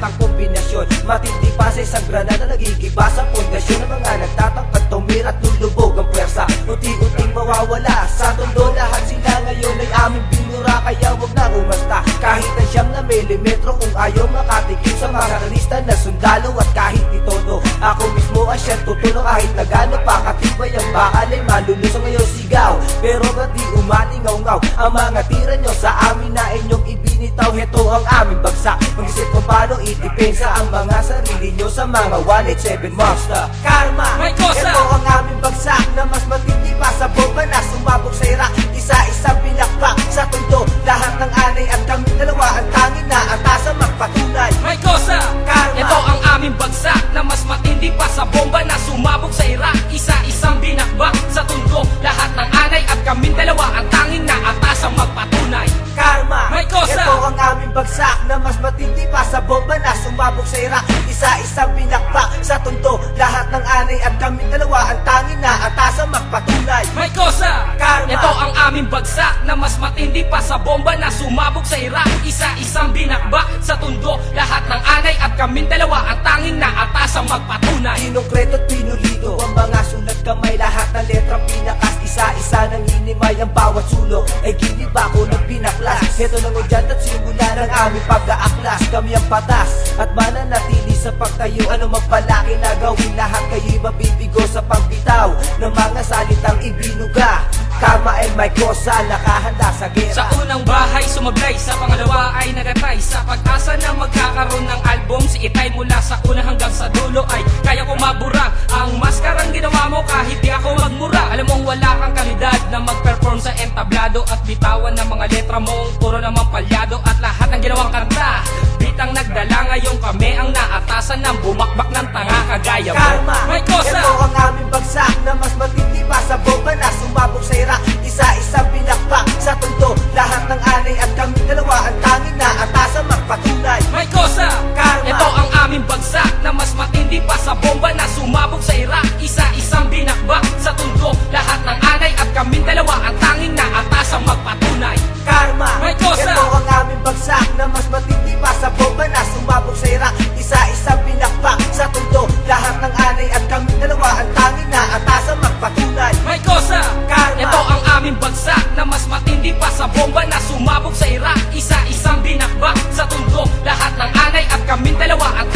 perfectang kombinasyon Matindi pa sa isang granada Nagigiba sa pundasyon. Ng mga nagtatangkad tumira at lulubog ang pwersa. Unti-unting mawawala Sa tondo lahat sila ngayon ay aming binura Kaya wag na umasta Kahit ang siyam na milimetro Kung ayaw makatikim sa mga karista na sundalo At kahit itodo Ako mismo ang siyang tutulo Kahit na gaano pa katibay ang bakal ay malulusong ngayon sigaw. Pero ba't di umalingaw-ngaw Ang mga tira nyo? Sa amin na inyong ibinitaw Heto ang aming bagsak. Mag-isip kung paano itipensa ang mga sarili nyo Sa mga 187 Monster Karma. May kosa! Ito ang aming bagsak na mas matindi pa sa bomba na sumabog sa Iraq. Isa-isang pinakpak bagsak na mas matindi pa sa bomba na sumabog sa Iraq. Isa-isang binakpak sa tundo Lahat ng anay at kami dalawa ang tangin na atasa magpatunay. May kosa! Karma. Ito ang aming bagsak na mas matindi pa sa bomba na sumabog sa Iraq. Isa-isang binakbak sa tundo Lahat ng anay at kaming dalawa ang tanging na atasang magpatunay. Pinokreto at pinulido Ang mga sulat kamay. Lahat ng letrang pinakas Isa-isa ng hinimay Ang bawat sulok Ay ginib ako ng pinaklas Heto lang udyat at simula ng aming pag-aaklas. Kami ang patas At mananatili sa pagtayo. Ano magpalaki na gawin Lahat kayo'y mabibigo sa pagbitaw Ng mga salitang ibinuga. Karma and my kosa Nakahanda sa gera Sa unang bahay sumablay, sa pangalawa ay nagatay. Sa pag-asa na magkakaroon ng album Si Itay mula sa una hanggang sa dulo ay bumakbak ng tanga kagaya mo Karma May kosa! Isa-isang binakbak sa tundo. Lahat ng anay at kaming dalawa at